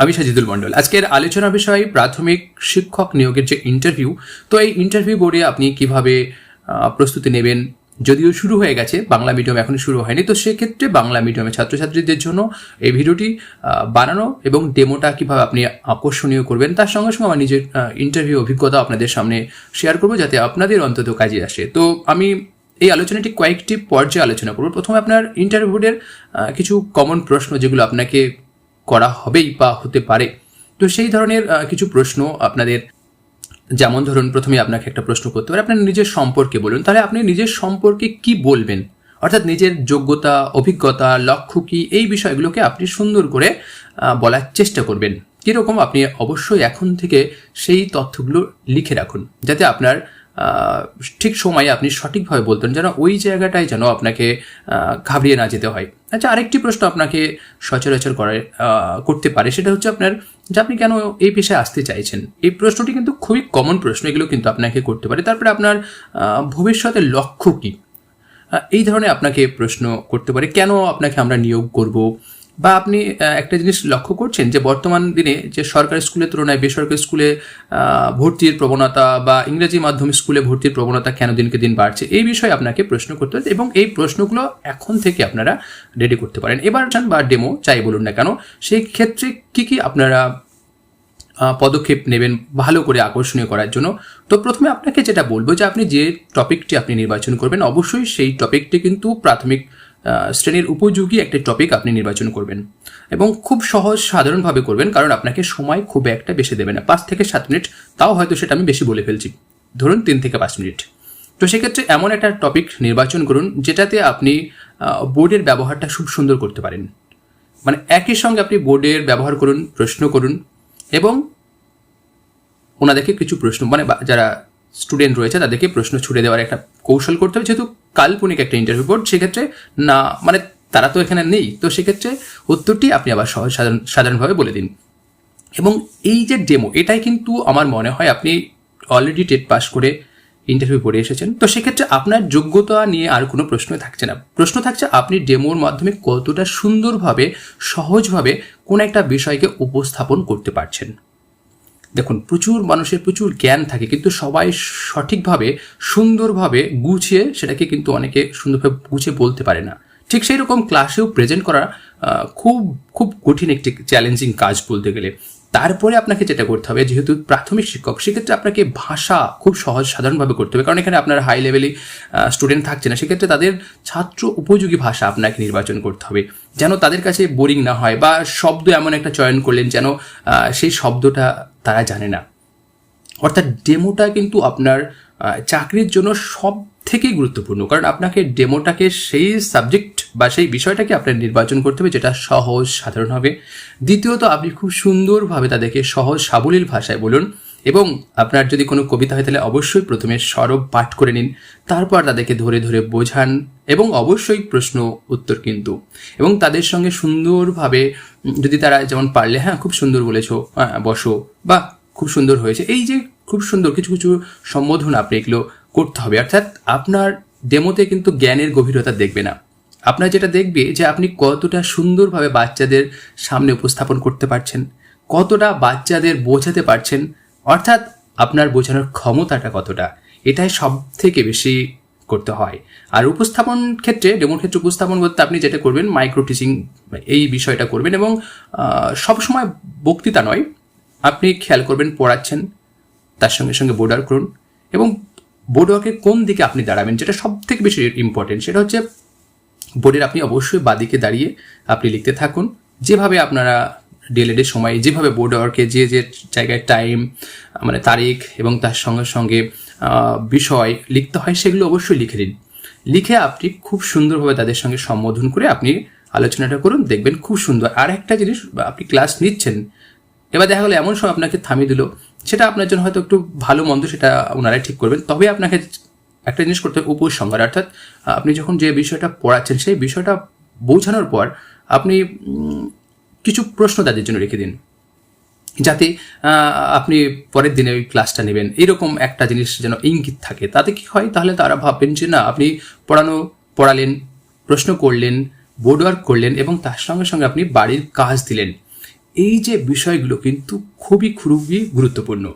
আমি সাজিদুল মন্ডল আজকের আলোচনা বিষয় প্রাথমিক শিক্ষক নিয়োগের যে ইন্টারভিউ তো এই ইন্টারভিউ বোর্ডে আপনি কীভাবে প্রস্তুতি নেবেন? যদিও শুরু হয়ে গেছে, বাংলা মিডিয়াম এখনও শুরু হয়নি, তো সেক্ষেত্রে বাংলা মিডিয়ামের ছাত্রছাত্রীদের জন্য এই ভিডিওটি বানানো এবং ডেমোটা কীভাবে আপনি আকর্ষণীয় করবেন, তার সঙ্গে সঙ্গে আমার নিজের ইন্টারভিউ অভিজ্ঞতা আপনাদের সামনে শেয়ার করব যাতে আপনাদের অন্তত কাজে আসে। তো আমি এই আলোচনাটি কয়েকটি পর্যায়ে আলোচনা করব। প্রথমে আপনার ইন্টারভিউ কিছু কমন প্রশ্ন যেগুলো আপনাকে করা হবেই বা হতে পারে। তো সেই ধরনের কিছু প্রশ্ন আপনাদের, যেমন ধরুন প্রথমে আপনাকে একটা প্রশ্ন করতে পারে আপনার নিজের সম্পর্কে বলুন। তাহলে আপনি নিজের সম্পর্কে কি বলবেন? অর্থাৎ নিজের যোগ্যতা, অভিজ্ঞতা, লক্ষ্য কি, এই বিষয়গুলোকে আপনি সুন্দর করে বলার চেষ্টা করবেন। কীরকম আপনি অবশ্যই এখন থেকে সেই তথ্যগুলো লিখে রাখুন, যাতে আপনার ঠিক সময়ে আপনি সঠিকভাবে বলতেন যেন ওই জায়গাটায় যেন আপনাকে ঘাবড়িয়ে না যেতে হয়। আচ্ছা আরেকটি প্রশ্ন আপনাকে সচরাচর করে করতে পারে, সেটা হচ্ছে আপনার যে আপনি কেন এই পেশায় আসতে চাইছেন? এই প্রশ্নটি কিন্তু খুবই কমন প্রশ্ন, এগুলো কিন্তু আপনাকে করতে পারে। তারপরে আপনার ভবিষ্যতের লক্ষ্য কী? এই ধরনের আপনাকে প্রশ্ন করতে পারে, কেন আপনাকে আমরা নিয়োগ করব? বা আপনি একটা জিনিস লক্ষ্য করছেন যে বর্তমান দিনে যে সরকারি স্কুলের তুলনায় বেসরকারি স্কুলে ভর্তির প্রবণতা বা ইংরেজি মাধ্যম স্কুলে ভর্তির প্রবণতা কেন দিনকে দিন বাড়ছে, এই বিষয়ে আপনাকে প্রশ্ন করতে হবে এবং এই প্রশ্নগুলো এখন থেকে আপনারা রেডি করতে পারেন। এবার চান বা ডেমো চাই বলুন না কেন, সেই ক্ষেত্রে কি কি আপনারা পদক্ষেপ নেবেন ভালো করে আকর্ষণীয় করার জন্য? তো প্রথমে আপনাকে যেটা বলব যে আপনি যে টপিকটি আপনি নির্বাচন করবেন, অবশ্যই সেই টপিকটি কিন্তু প্রাথমিক শ্রেণির উপযোগী একটি টপিক আপনি নির্বাচন করবেন এবং খুব সহজ সাধারণভাবে করবেন, কারণ আপনাকে সময় খুব একটা বেশি দেবে না। পাঁচ থেকে সাত মিনিট, তাও হয়তো সেটা আমি বেশি বলে ফেলছি। ধরুন তিন থেকে পাঁচ মিনিট। তো সেক্ষেত্রে এমন একটা টপিক নির্বাচন করুন, যেটাতে আপনি বোর্ডের ব্যবহারটা খুব সুন্দর করতে পারেন। মানে একই সঙ্গে আপনি বোর্ডের ব্যবহার করুন, প্রশ্ন করুন এবং ওনাদেরকে কিছু প্রশ্ন মানে যারা স্টুডেন্ট রয়েছে, তাদেরকে প্রশ্ন ছুড়ে দেওয়ার একটা কৌশল করতে হবে। যেহেতু কাল্পনিক একটা ইন্টারভিউ বোর্ড সেক্ষেত্রে না মানে তারা তো এখানে নেই। তো সেক্ষেত্রে উত্তরটি আপনি আবার সহজ সাধারণ, সাধারণভাবে বলে দিন। এবং এই যে ডেমো এটাই কিন্তু আমার মনে হয় আপনি অলরেডি টেট পাস করে ইন্টারভিউ পড়ে এসেছেন। তো সেক্ষেত্রে আপনার যোগ্যতা নিয়ে আর কোনো প্রশ্ন থাকছে না। প্রশ্ন থাকছে, আপনি ডেমোর মাধ্যমে কতটা সুন্দরভাবে, সহজভাবে কোন একটা বিষয়কে উপস্থাপন করতে পারছেন। দেখুন, প্রচুর মানুষের প্রচুর জ্ঞান থাকে, কিন্তু সবাই সঠিকভাবে, সুন্দরভাবে গুছিয়ে সেটাকে কিন্তু অনেকে সুন্দরভাবে গুছিয়ে বলতে পারে না। ঠিক সেই রকম ক্লাসেও প্রেজেন্ট করা খুব খুব কঠিন একটি চ্যালেঞ্জিং কাজ বলতে গেলে। তারপরে আপনাকে যেটা করতে হবে, যেহেতু প্রাথমিক শিক্ষক, সেক্ষেত্রে আপনাকে ভাষা খুব সহজ সাধারণভাবে করতে হবে। কারণ এখানে আপনার হাই লেভেলে স্টুডেন্ট থাকছে না, সেক্ষেত্রে তাদের ছাত্র উপযোগী ভাষা আপনাকে নির্বাচন করতে হবে। যেন তাদের কাছে বোরিং না হয় বা শব্দ এমন একটা চয়ন করলেন যেন সেই শব্দটা তারা জানে না। অর্থাৎ ডেমোটা কিন্তু আপনার চাকরির জন্য সব থেকে গুরুত্বপূর্ণ। কারণ আপনাকে ডেমোটাকে সেই সাবজেক্ট বা সেই বিষয়টাকে আপনার নির্বাচন করতে হবে যেটা সহজ সাধারণ হবে। দ্বিতীয়ত, আপনি খুব সুন্দরভাবে তাদেরকে সহজ সাবলীল ভাষায় বলুন এবং আপনার যদি কোনো কবিতা হয় তাহলে অবশ্যই প্রথমে সরব পাঠ করে নিন। তারপর তাদেরকে ধরে ধরে বোঝান। এবং অবশ্যই প্রশ্ন উত্তর কিন্তু। এবং তাদের সঙ্গে সুন্দরভাবে যদি তারা যেমন পারলে হ্যাঁ খুব সুন্দর বলেছ হ্যাঁ বসো বা খুব সুন্দর হয়েছে। এই যে খুব সুন্দর কিছু কিছু সম্বোধন আপনি এগুলো করতে হবে। অর্থাৎ আপনার ডেমোতে কিন্তু জ্ঞানের গভীরতা দেখবে না। আপনার যেটা দেখবে যে আপনি কতটা সুন্দরভাবে বাচ্চাদের সামনে উপস্থাপন করতে পারছেন, কতটা বাচ্চাদের বোঝাতে পারছেন, অর্থাৎ আপনার বোঝানোর ক্ষমতাটা কতটা, এটাই সব থেকে বেশি করতে হয়। আর উপস্থাপন ক্ষেত্রে ডেমোর ক্ষেত্রে উপস্থাপন বলতে আপনি যেটা করবেন মাইক্রো টিচিং এই বিষয়টা করবেন এবং সবসময় বক্তৃতা নয়। আপনি খেয়াল করবেন, পড়াচ্ছেন, তার সঙ্গে সঙ্গে বোর্ডার করুন এবং বোর্ডওয়ার্কের কোন দিকে আপনি দাঁড়াবেন যেটা সব থেকে বেশি ইম্পর্টেন্ট সেটা হচ্ছে বোর্ডের আপনি অবশ্যই বাদিকে দাঁড়িয়ে আপনি লিখতে থাকুন। যেভাবে আপনারা ডিএলএডের সময়, যেভাবে বোর্ড ওয়ার্কে যে যে জায়গায় টাইম মানে তারিখ এবং তার সঙ্গে সঙ্গে বিষয় লিখতে হয়, সেগুলো অবশ্যই লিখে দিন লিখে আপনি খুব সুন্দরভাবে তাদের সঙ্গে সম্বোধন করে আপনি আলোচনাটা করুন, দেখবেন খুব সুন্দর। আর একটা জিনিস, আপনি ক্লাস নিচ্ছেন, এবার দেখা গেলো এমন সময় আপনাকে থামিয়ে দিল, সেটা আপনার জন্য হয়তো একটু ভালো মন্দ সেটা ওনারাই ঠিক করবেন, তবে আপনাকে একটা জিনিস করতে হবে, উপসংহার। অর্থাৎ আপনি যখন যে বিষয়টা পড়াচ্ছেন, সেই বিষয়টা বোঝানোর পর আপনি কিছু প্রশ্ন তাদের জন্য রেখে দিন। যাতে আপনি পরের দিনে ওই ক্লাসটা নেবেন। এরকম একটা জিনিস যেন ইঙ্গিত থাকে। তাতে কি হয়? তাহলে তারা ভাববেন যে, না, আপনি পড়ানো, পড়ালেন, প্রশ্ন করলেন বোর্ড ওয়ার্ক করলেন এবং তার সঙ্গে সঙ্গে আপনি বাড়ির কাজ দিলেন। এই যে বিষয়গুলো কিন্তু খুবই খুবই গুরুত্বপূর্ণ।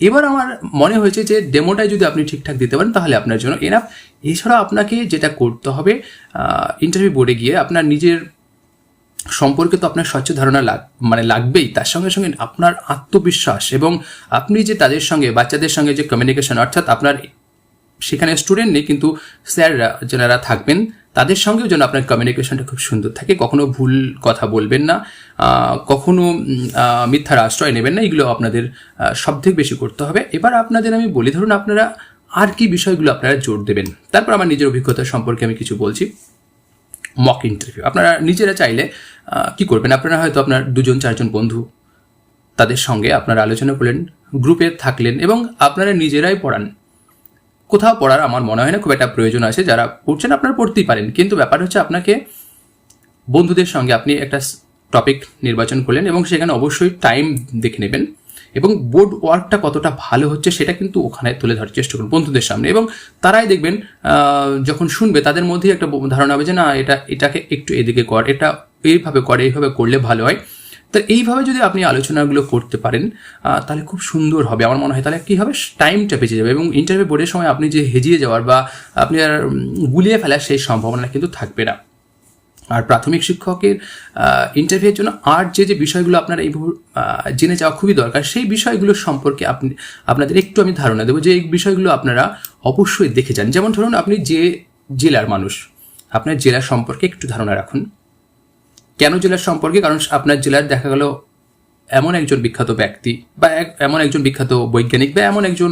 এবার আমার মনে হয়েছে যে ডেমোটাই যদি আপনি ঠিকঠাক দিতে পারেন, তাহলে আপনার জন্য এনাফ এছাড়া আপনাকে যেটা করতে হবে ইন্টারভিউ বোর্ডে গিয়ে আপনার নিজের সম্পর্কে তো আপনার স্বচ্ছ ধারণা লাগ মানে লাগবেই। তার সঙ্গে সঙ্গে আপনার আত্মবিশ্বাস এবং আপনি যে তাদের সঙ্গে, বাচ্চাদের সঙ্গে যে কমিউনিকেশন অর্থাৎ আপনার সেখানে স্টুডেন্ট নেই, কিন্তু স্যাররা যারা থাকবেন, তাদের সঙ্গেও যেন আপনার কমিউনিকেশনটা খুব সুন্দর থাকে। কখনো ভুল কথা বলবেন না কখনো মিথ্যার আশ্রয় নেবেন না, এগুলো আপনাদের সব থেকে বেশি করতে হবে। এবার আপনাদের আমি বলি, ধরুন আপনারা আর কি বিষয়গুলো আপনারা জোর দেবেন? তারপর আমার নিজের অভিজ্ঞতা সম্পর্কে আমি কিছু বলছি। মক ইন্টারভিউ আপনারা নিজেরা চাইলে কি করবেন? আপনারা হয়তো আপনার দুজন, চারজন বন্ধু তাদের সঙ্গে আপনারা আলোচনা করলেন, গ্রুপে থাকলেন এবং আপনারা নিজেরাই পড়ান। কোথাও পড়ার আমার মনে হয় না, খুব একটা প্রয়োজন আছে। যারা পড়ছেন আপনারা পড়তেই পারেন। কিন্তু ব্যাপার হচ্ছে আপনাকে বন্ধুদের সঙ্গে আপনি একটা টপিক নির্বাচন করলেন এবং সেখানে অবশ্যই টাইম দেখে নেবেন এবং বোর্ড ওয়ার্কটা কতটা ভালো হচ্ছে সেটা কিন্তু ওখানে তুলে ধরার চেষ্টা করুন বন্ধুদের সামনে এবং তারাই দেখবেন যখন শুনবে তাদের মধ্যেই একটা ধারণা হবে যে, না, এটা, এটাকে একটু এদিকে কর, এটা এইভাবে করে, এইভাবে করলে ভালো হয়। তো এইভাবে যদি আপনি আলোচনাগুলো করতে পারেন তাহলে খুব সুন্দর হবে। আমার মনে হয় তাহলে কী হবে? টাইমটা বেঁচে যাবে এবং ইন্টারভিউ বোর্ডের সময় আপনি যে হেজিয়ে যাওয়ার বা আপনি আর গুলিয়ে ফেলার সেই সম্ভাবনা কিন্তু থাকবে না। আর প্রাথমিক শিক্ষকের ইন্টারভিউয়ের জন্য আর যে যে বিষয়গুলো আপনার এই জেনে যাওয়া খুবই দরকার, সেই বিষয়গুলো সম্পর্কে আপনি, আপনাদের একটু আমি ধারণা দেবো যে এই বিষয়গুলো আপনারা অবশ্যই দেখে যান। যেমন ধরুন আপনি যে জেলার মানুষ, আপনার জেলার সম্পর্কে একটু ধারণা রাখুন। কেন জেলার সম্পর্কে? কারণ আপনার জেলার দেখা গেল এমন একজন বিখ্যাত ব্যক্তি বা এমন একজন বিখ্যাত বৈজ্ঞানিক বা এমন একজন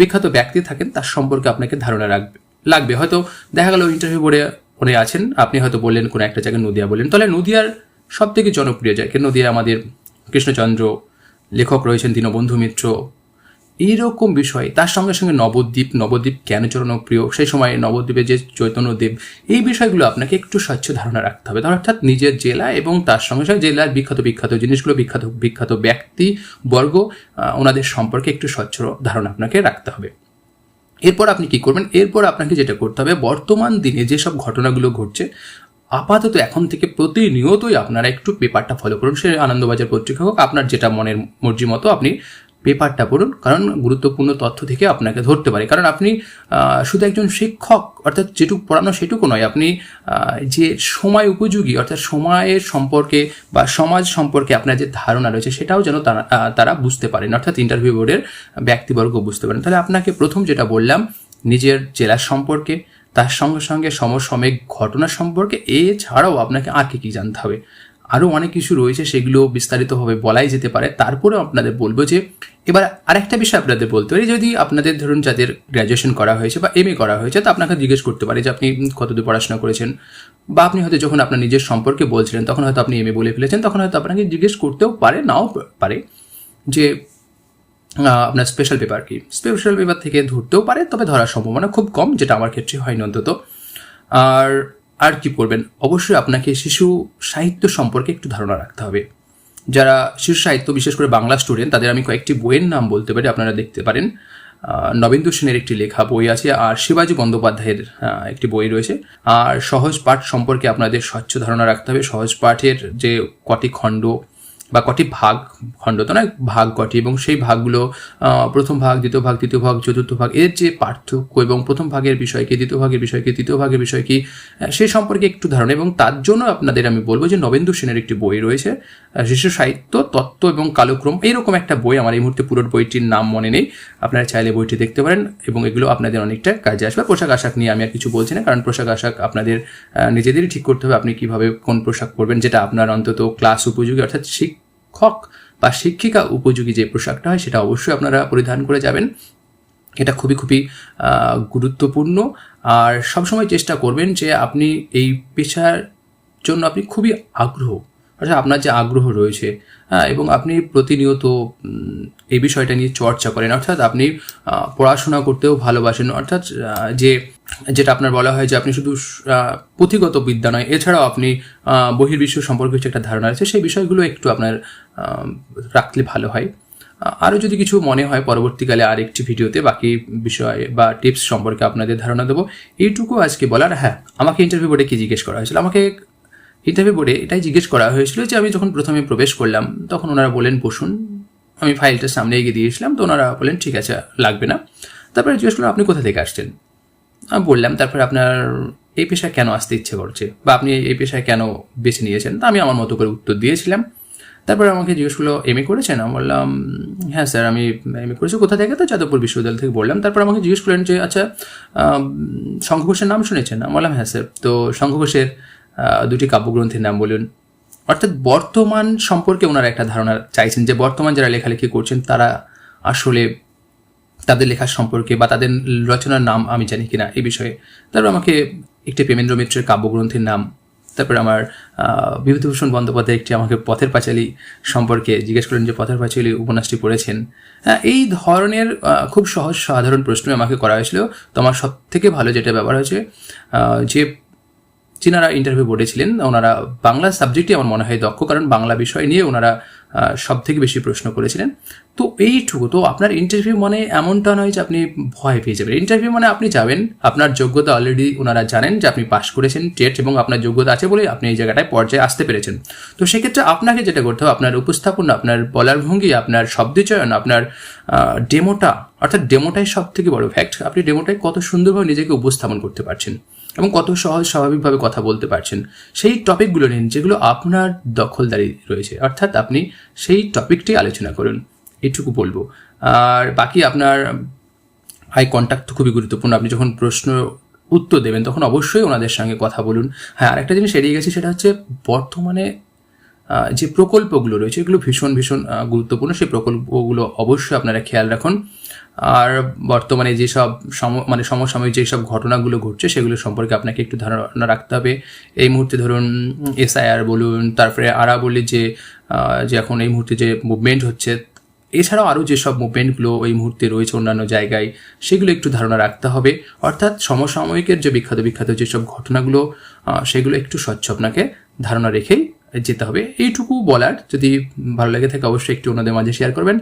বিখ্যাত ব্যক্তি থাকেন, তার সম্পর্কে আপনাকে ধারণা রাখবে, লাগবে। হয়তো দেখা গেল ইন্টারভিউ বোর্ডে উনি আছেন, আপনি হয়তো বললেন কোনো একটা জায়গায় নদিয়া বললেন। তাহলে নদিয়ার সব থেকে জনপ্রিয় জায়গা নদিয়া আমাদের কৃষ্ণচন্দ্র লেখক রয়েছেন, দীনবন্ধু মিত্র এইরকম বিষয়, তার সঙ্গে সঙ্গে নবদ্বীপ নবদ্বীপ কেন জনপ্রিয় সেই সময় নবদ্বীপের যে চৈতন্যদেব এই বিষয়গুলো আপনাকে একটু স্বচ্ছ ধারণা রাখতে হবে। অর্থাৎ নিজের জেলা এবং তার সঙ্গে সঙ্গে জেলার বিখ্যাত বিখ্যাত জিনিসগুলো, বিখ্যাত বিখ্যাত ব্যক্তি, বর্গ ওনাদের সম্পর্কে একটু স্বচ্ছ ধারণা আপনাকে রাখতে হবে। এরপর আপনি কি করবেন? এরপর আপনাকে যেটা করতে হবে, বর্তমান দিনে যেসব ঘটনাগুলো ঘটছে, আপাতত এখন থেকে প্রতিনিয়তই আপনারা একটু পেপারটা ফলো করুন। সে আনন্দবাজার পত্রিকা হোক, আপনার যেটা মনের মর্জি মতো আপনি পেপারটা পড়ুন, কারণ গুরুত্বপূর্ণ তথ্য থেকে আপনাকে ধরতে পারে। কারণ আপনি শুধু একজন শিক্ষক, অর্থাৎ যেটুকু পড়ানো সেটুকু নয়, আপনি যে সময় উপযোগী, অর্থাৎ সময়ের সম্পর্কে বা সমাজ সম্পর্কে আপনার যে ধারণা রয়েছে, সেটাও যেন তারা তারা বুঝতে পারেন, অর্থাৎ ইন্টারভিউ বোর্ডের ব্যক্তিবর্গ বুঝতে পারেন। তাহলে আপনাকে প্রথম যেটা বললাম, নিজের জেলার সম্পর্কে, তার সঙ্গে সঙ্গে সমসাময়িক ঘটনা সম্পর্কে, এছাড়াও আপনাকে আর কি কী জানতে হবে। আরও অনেক কিছু রয়েছে সেগুলো বিস্তারিতভাবে বলাই যেতে পারে। তারপরেও আপনাদের বলব যে, এবার আরেকটা বিষয় আপনাদের বলতে পারি। যদি আপনাদের ধরুন যাদের গ্র্যাজুয়েশন করা হয়েছে বা এম করা হয়েছে, তা আপনাকে জিজ্ঞেস করতে পারে যে, আপনি কতদূর পড়াশোনা করেছেন? বা আপনি হয়তো যখন আপনার নিজের সম্পর্কে বলছিলেন, তখন হয়তো আপনি এম বলে ফেলেছেন, তখন হয়তো আপনাকে জিজ্ঞেস করতেও পারে, নাও পারে যে আপনার স্পেশাল পেপার কি? স্পেশাল পেপার থেকে ধরতেও পারে, তবে ধরার সম্ভাবনা খুব কম, যেটা আমার ক্ষেত্রে হয়নি অন্তত। আর আর কি করবেন? অবশ্যই আপনাকে শিশু সাহিত্য সম্পর্কে একটু ধারণা রাখতে হবে। যারা শিশু সাহিত্য, বিশেষ করে বাংলা স্টুডেন্ট তাদের আমি কয়েকটি বইয়ের নাম বলতে পারি, আপনারা দেখতে পারেন। নবেন্দু সেনের একটি লেখা বই আছে, আর শিবাজী বন্দ্যোপাধ্যায়ের একটি বই রয়েছে। আর সহজ পাঠ সম্পর্কে আপনাদের স্বচ্ছ ধারণা রাখতে হবে। সহজ পাঠের যে কটি খণ্ড বা কটি ভাগ খণ্ড, তো নয়, ভাগ কটি, এবং সেই ভাগগুলো প্রথম ভাগ, দ্বিতীয় ভাগ, তৃতীয় ভাগ, চতুর্থ ভাগ, এর যে পার্থক্য এবং প্রথম ভাগের বিষয় কি, দ্বিতীয় ভাগের বিষয় কি, তৃতীয় ভাগের বিষয় কি সেই সম্পর্কে একটু ধারণা, এবং তার জন্য আপনাদের আমি বলব যে নবেন্দু সেনের একটি বই রয়েছে শিশু সাহিত্য, তত্ত্ব এবং কালক্রম, এইরকম একটা বই আমার এই মুহূর্তে পুরো বইটির নাম মনে নেই, আপনারা চাইলে বইটি দেখতে পারেন, এবং এগুলো আপনাদের অনেকটা কাজে আসবে, পোশাক আশাক নিয়ে আমি আর কিছু বলছি না, কারণ পোশাক আশাক আপনাদের নিজেদেরই ঠিক করতে হবে, আপনি কীভাবে কোন পোশাক পরবেন, যেটা আপনার অন্তত ক্লাস উপযোগী, অর্থাৎ শিখ শিক্ষক বা শিক্ষিকা উপযোগী যে পোশাকটা হয়, সেটা অবশ্যই আপনারা পরিধান করে যাবেন। এটা খুবই খুবই গুরুত্বপূর্ণ। আর সবসময় চেষ্টা করবেন যে আপনি এই পেশার জন্য আপনি খুবই আগ্রহ, অর্থাৎ আপনার যে আগ্রহ রয়েছে হ্যাঁ এবং আপনি প্রতিনিয়ত এই বিষয়টা নিয়ে চর্চা করেন। অর্থাৎ আপনি পড়াশোনা করতেও ভালোবাসেন। অর্থাৎ যে যেটা আপনার বলা হয় যে আপনি শুধু পুঁথিগত বিদ্যা নয়, এছাড়াও আপনি বহির্বিশ্ব সম্পর্কে যে একটা ধারণা আছে, সেই বিষয়গুলো একটু আপনার রাখলে ভালো হয়। আরও যদি কিছু মনে হয়, পরবর্তীকালে আর একটি ভিডিওতে বাকি বিষয় বা টিপস সম্পর্কে আপনাদের ধারণা দেবো। এইটুকু আজকে বলার হ্যাঁ আমাকে ইন্টারভিউ বোর্ডে কী জিজ্ঞেস করা হয়েছিল? আমাকে ইন্টারভিউ বোর্ডে এটাই জিজ্ঞেস করা হয়েছিল যে আমি যখন প্রথমে প্রবেশ করলাম, তখন ওনারা বলেন বসুন, আমি ফাইলটা সামনে এগিয়ে দিয়েছিলাম তো ওনারা বলেন ঠিক আছে, লাগবে না। তারপরে জিজ্ঞেস করলাম, আপনি কোথা থেকে আসছেন? আমি বললাম তারপরে আপনার এই পেশায় কেন আসতে ইচ্ছে করছে? বা আপনি এই পেশায় কেন বেছে নিয়েছেন? তা আমি আমার মতো করে উত্তর দিয়েছিলাম। তারপরে আমাকে জিজ্ঞেস করল এম এ করেছেন? আমি বললাম হ্যাঁ স্যার আমি এম এ করেছি কোথা থেকে? তো যাদবপুর বিশ্ববিদ্যালয় থেকে বললাম। তারপর আমাকে জিজ্ঞেস করলেন যে আচ্ছা আম, শঙ্খ ঘোষের নাম শুনেছেন? আমি বললাম হ্যাঁ স্যার। তো শঙ্খ ঘোষের দুটি কাব্যগ্রন্থের নাম বলুন। অর্থাৎ বর্তমান সম্পর্কে ওনারা একটা ধারণা চাইছেন যে বর্তমান যারা লেখালেখি করছেন তারা আসলে তাদের লেখার সম্পর্কে বা তাদের রচনার নাম আমি জানি কিনা এই বিষয়ে। তারপর আমাকে একটি প্রেমেন্দ্র মিত্রের কাব্যগ্রন্থের নাম তারপর আমার বিভূতিভূষণ বন্দ্যোপাধ্যায় একটি আমাকে পথের পাঁচালী সম্পর্কে জিজ্ঞেস করলেন যে পথের পাঁচালী উপন্যাসটি পড়েছেন। হ্যাঁ, এই ধরনের খুব সহজ সাধারণ প্রশ্ন আমাকে করা হয়েছিল। তো আমার সব থেকে ভালো যেটা ব্যাপার হয়েছে যে যিনারা ইন্টারভিউ বোর্ডে ছিলেন ওনারা বাংলা সাবজেক্টই আমার মনে হয় দক্ষ কারণ বাংলা বিষয় নিয়ে ওনারা সব থেকে বেশি প্রশ্ন করেছিলেন। তো এইটুকু, তো আপনার ইন্টারভিউ মানে এমনটা নয় যে আপনি ভয় পেয়ে যাবেন। ইন্টারভিউ মানে আপনি যাবেন, আপনার যোগ্যতা অলরেডি ওনারা জানেন যে আপনি পাশ করেছেন টেট এবং আপনার যোগ্যতা আছে বলে আপনি এই জায়গাটায় পর্যায়ে আসতে পেরেছেন। তো সেক্ষেত্রে আপনাকে যেটা করতে হবে, আপনার উপস্থাপন, আপনার বলার ভঙ্গি, আপনার শব্দচয়ন আপনার ডেমোটা অর্থাৎ ডেমোটাই সব থেকে বড় ফ্যাক্ট আপনি ডেমোটাই কত সুন্দরভাবে নিজেকে উপস্থাপন করতে পারছেন। এবং কত সহজ স্বাভাবিকভাবে কথা বলতে পারছেন। সেই টপিকগুলো নিন, যেগুলো আপনার দখলদারি রয়েছে। অর্থাৎ আপনি সেই টপিকটি আলোচনা করুন। এটুকু বলব। আর বাকি আপনার আই কন্ট্যাক্ট তো খুবই গুরুত্বপূর্ণ। আপনি যখন প্রশ্ন, উত্তর দেবেন, তখন অবশ্যই ওনাদের সঙ্গে কথা বলুন। হ্যাঁ আরেকটা জিনিস এড়িয়ে গেছি, সেটা হচ্ছে বর্তমানে যে প্রকল্পগুলো রয়েছে, এগুলো ভীষণ ভীষণ গুরুত্বপূর্ণ। সেই প্রকল্পগুলো অবশ্যই আপনারা খেয়াল রাখুন। আর বর্তমানে যেসব সম মানে সমসাময়িক যেসব ঘটনাগুলো ঘটছে, সেগুলো সম্পর্কে আপনাকে একটু ধারণা রাখতে হবে। এই মুহূর্তে ধরুন, এসআইআর বলুন, তারপরে আরা বলি যে যে এখন এই মুহূর্তে যে মুভমেন্ট হচ্ছে, এছাড়াও আরও যেসব মুভমেন্টগুলো এই মুহূর্তে রয়েছে অন্যান্য জায়গায়, সেগুলো একটু ধারণা রাখতে হবে। অর্থাৎ সমসাময়িকের যে বিখ্যাত বিখ্যাত যেসব ঘটনাগুলো সেগুলো একটু স্বচ্ছ আপনাকে ধারণা রেখেই যেতে হবে। এইটুকু বলার। যদি ভালো লেগে থাকে অবশ্যই একটু অন্যদের মাঝে শেয়ার করবেন।